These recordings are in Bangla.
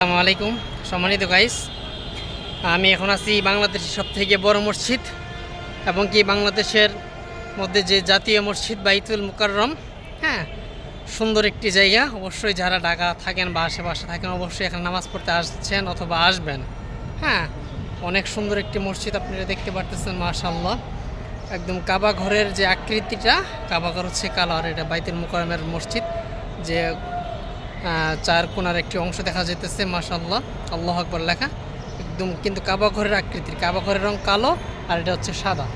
আসসালামু আলাইকুম। সম্মানিত গাইস আমি এখন আছি বাংলাদেশের সব থেকে বড় মসজিদ এবং কি বাংলাদেশের মধ্যে যে জাতীয় মসজিদ বাইতুল মুকাররম হ্যাঁ সুন্দর একটি জায়গা। অবশ্যই যারা ঢাকা থাকেন বা আশেপাশে থাকেন, অবশ্যই এখানে নামাজ পড়তে আসছেন অথবা আসবেন। হ্যাঁ অনেক সুন্দর একটি মসজিদ আপনারা দেখতে পারতেছেন মাশাল্লাহ একদম কাবা ঘরের যে আকৃতিটা, কাবা ঘর হচ্ছে কালার এটা বাইতুল মুকাররমের মসজিদ, যে চার কোনার একটি অংশ দেখা যাইতেছে মাশাল্লাহ আল্লাহ আকবর লেখা। একদম কিন্তু কাবা ঘরের আকৃতির। কাবা ঘরের রং কালো আর এটা হচ্ছে সাদা।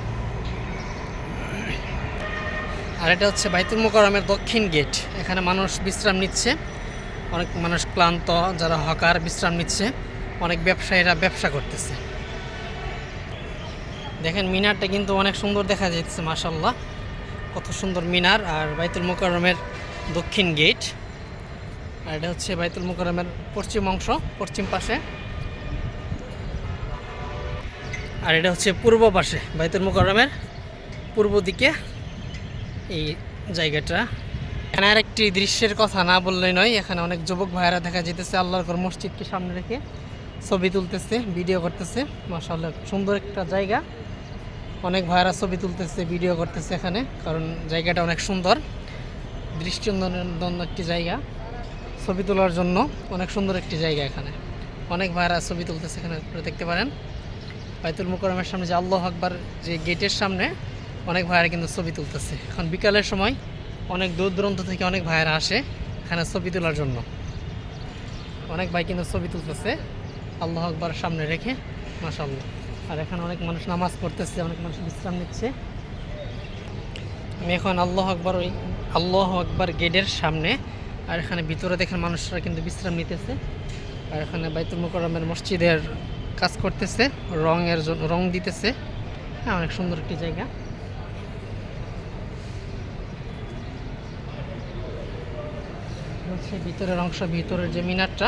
আর এটা হচ্ছে বাইতুল মোকারমের দক্ষিণ গেট। এখানে মানুষ বিশ্রাম নিচ্ছে। অনেক মানুষ ক্লান্ত, যারা হকার বিশ্রাম নিচ্ছে। অনেক ব্যবসায়ীরা ব্যবসা করতেছে। দেখেন, মিনারটা কিন্তু অনেক সুন্দর দেখা যাচ্ছে মাশাল্লাহ কত সুন্দর মিনার আর বাইতুল মোকারমের দক্ষিণ গেট। আর এটা হচ্ছে বাইতুল মুকরমের পশ্চিম অংশ, পশ্চিম পাশে। আর এটা হচ্ছে পূর্ব পাশে, বাইতুল মুকরমের পূর্ব দিকে এই জায়গাটা। এখানে আর একটি দৃশ্যের কথা না বললেই নয়, এখানে অনেক যুবক ভাইয়েরা দেখা যেতেছে আল্লাহর ঘর মসজিদকে সামনে রেখে ছবি তুলতেছে, ভিডিও করতেছে। মাসাল্লাহ সুন্দর একটা জায়গা। অনেক ভাইয়েরা ছবি তুলতেছে, ভিডিও করতেছে এখানে, কারণ জায়গাটা অনেক সুন্দর। দৃষ্টিনন্দন একটি জায়গা। ছবি তোলার জন্য অনেক সুন্দর একটি জায়গা এখানে। অনেক ভাইরা ছবি তুলতেছে এখানে দেখতে পারেন। বাইতুল মুকরমের সামনে যে আল্লাহ আকবার যে গেটের সামনে অনেক ভাইরা কিন্তু ছবি তুলতেছে। এখন বিকালের সময় অনেক দূর দূরান্ত থেকে অনেক ভাইরা আসে এখানে ছবি তোলার জন্য। অনেক ভাই কিন্তু ছবি তুলতেছে আল্লাহ আকবার সামনে রেখে মাসাল্লাহ আর এখানে অনেক মানুষ নামাজ পড়তেছে, অনেক মানুষ বিশ্রাম নিচ্ছে। আমি এখন আল্লাহ আকবর ওই আল্লাহ আকবর গেটের সামনে আর এখানে ভিতরে দেখেন মানুষরা কিন্তু বিশ্রাম নিতেছে। আর এখানে বাইতুল মুকরমের মসজিদের কাজ করতেছে, রঙের রং দিতেছে। হ্যাঁ অনেক সুন্দর একটি জায়গা। হচ্ছে ভিতরের অংশ, ভিতরের যে মিনারটা,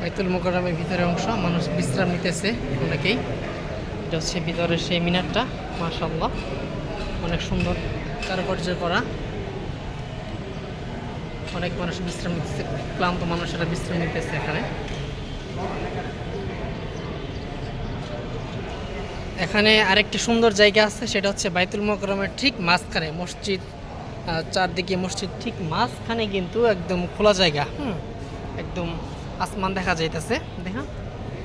বাইতুল মুকরমের ভিতরের অংশ, মানুষ বিশ্রাম নিতেছে অনেকেই। এটা হচ্ছে ভিতরের সেই মিনারটা মাশাল্লাহ অনেক সুন্দর কারুকার্য করা। অনেক মানুষ বিশ্রাম নিতেছে, ক্লান্ত মানুষেরা বিশ্রাম নিতেছে এখানে। এখানে আরেকটি সুন্দর জায়গা আছে, সেটা হচ্ছে বাইতুল মোকরমের ঠিক মাঝখানে, মসজিদ চারদিকে মসজিদ ঠিক মাঝখানে কিন্তু একদম খোলা জায়গা, হুম, একদম আসমান দেখা যাইতেছে। দেখা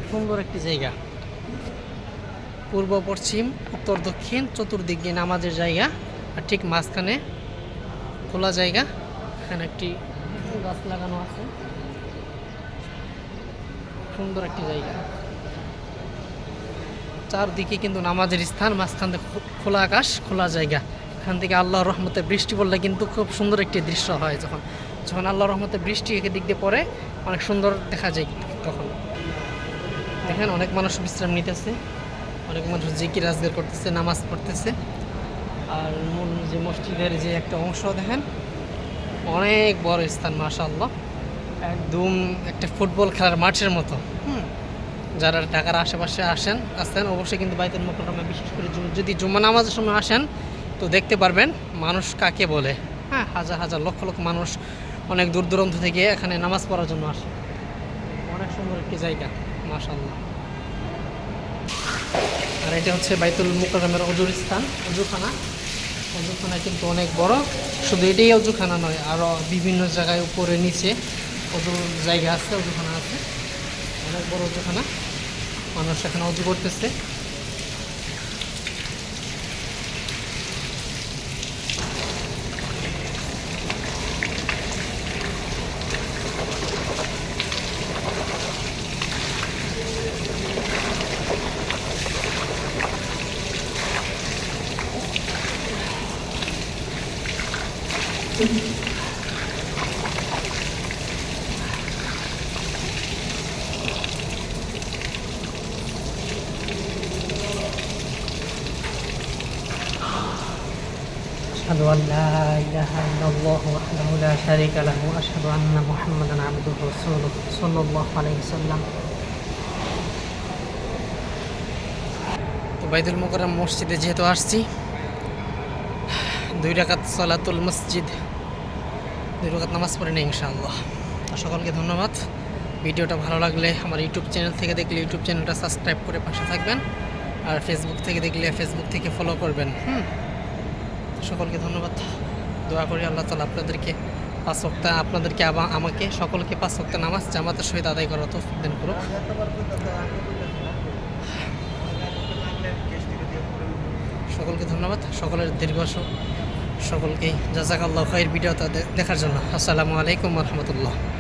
সুন্দর একটি জায়গা। পূর্ব, পশ্চিম, উত্তর, দক্ষিণ, চতুর্দিক দিয়ে নামাজের জায়গা, আর ঠিক মাঝখানে খোলা জায়গা। এখানে একটি গাছ লাগানো আছে। সুন্দর একটি জায়গা। চারদিকে কিন্তু নামাজের স্থান, মাঝখান থেকে খোলা আকাশ, খোলা জায়গা। এখান থেকে আল্লাহ রহমতে বৃষ্টি পড়লে কিন্তু খুব সুন্দর একটি দৃশ্য হয় যখন। যখন আল্লাহ রহমতে বৃষ্টি একে দিক দিয়ে পড়ে, অনেক সুন্দর দেখা যায় তখন। দেখেন, অনেক মানুষ বিশ্রাম নিতেছে। অনেক মানুষ জিকির, আজগার করতেছে, নামাজ পড়তেছে। আর মূল যে মসজিদের যে একটা অংশ, দেখেন অনেক বড় স্থান, মাশাআল্লাহ। একদম একটা ফুটবল খেলার মাঠের মতো। যারা ঢাকার আশেপাশে আসেন আসেন, অবশ্যই কিন্তু বাইতুল মোকরমে বিশেষ করে যদি জুম্মা নামাজের সময় আসেন, তো দেখতে পারবেন মানুষ কাকে বলে। হ্যাঁ হাজার হাজার, লক্ষ লক্ষ মানুষ অনেক দূর দূরান্ত থেকে এখানে নামাজ পড়ার জন্য আসে। অনেক সুন্দর একটি জায়গা, মাশাআল্লাহ। আর এটা হচ্ছে বাইতুল মুকরমের অজুর স্থান, অজুখানা। অজুখানা কিন্তু অনেক বড়। শুধু এটাই অজুখানা নয় আরও বিভিন্ন জায়গায় উপরে, নিচে অজু জায়গা আছে, অজুখানা আছে। অনেক বড় অজুখানা। মানুষ এখানে অজু করতেছে। أشهد أن لا إله إلا الله وحده لا شريك له وأشهد أن محمدا عبده ورسوله صلى الله عليه وسلم. بيت المكرم মোকরম মসজিদে যেহেতু আসছি দুই রাকাত সালাতুল মসজিদ দুই রাকাত নামাজ পড়ে নেই, ইনশাআল্লাহ। সকলকে ধন্যবাদ। ভিডিওটা ভালো লাগলে আমার ইউটিউব চ্যানেল থেকে দেখলে ইউটিউব চ্যানেলটা সাবস্ক্রাইব করে পাশে থাকবেন। আর ফেসবুক থেকে দেখলে ফেসবুক থেকে ফলো করবেন, হুম? সকলকে ধন্যবাদ। দোয়া করি আল্লাহ তালা আপনাদেরকে পাঁচ ওয়াক্ত, আপনাদেরকে আবার আমাকে, সকলকে পাঁচ ওয়াক্ত নামাজ জামাতের সহিত আদায় করা তো দেন করুক। সকলকে ধন্যবাদ। সকলের দীর্ঘ সকলকেই জাজাক আল্লাহ খাইর ভিডিওটা দেখার জন্য। আসসালামু আলাইকুম রহমতুল্লাহ।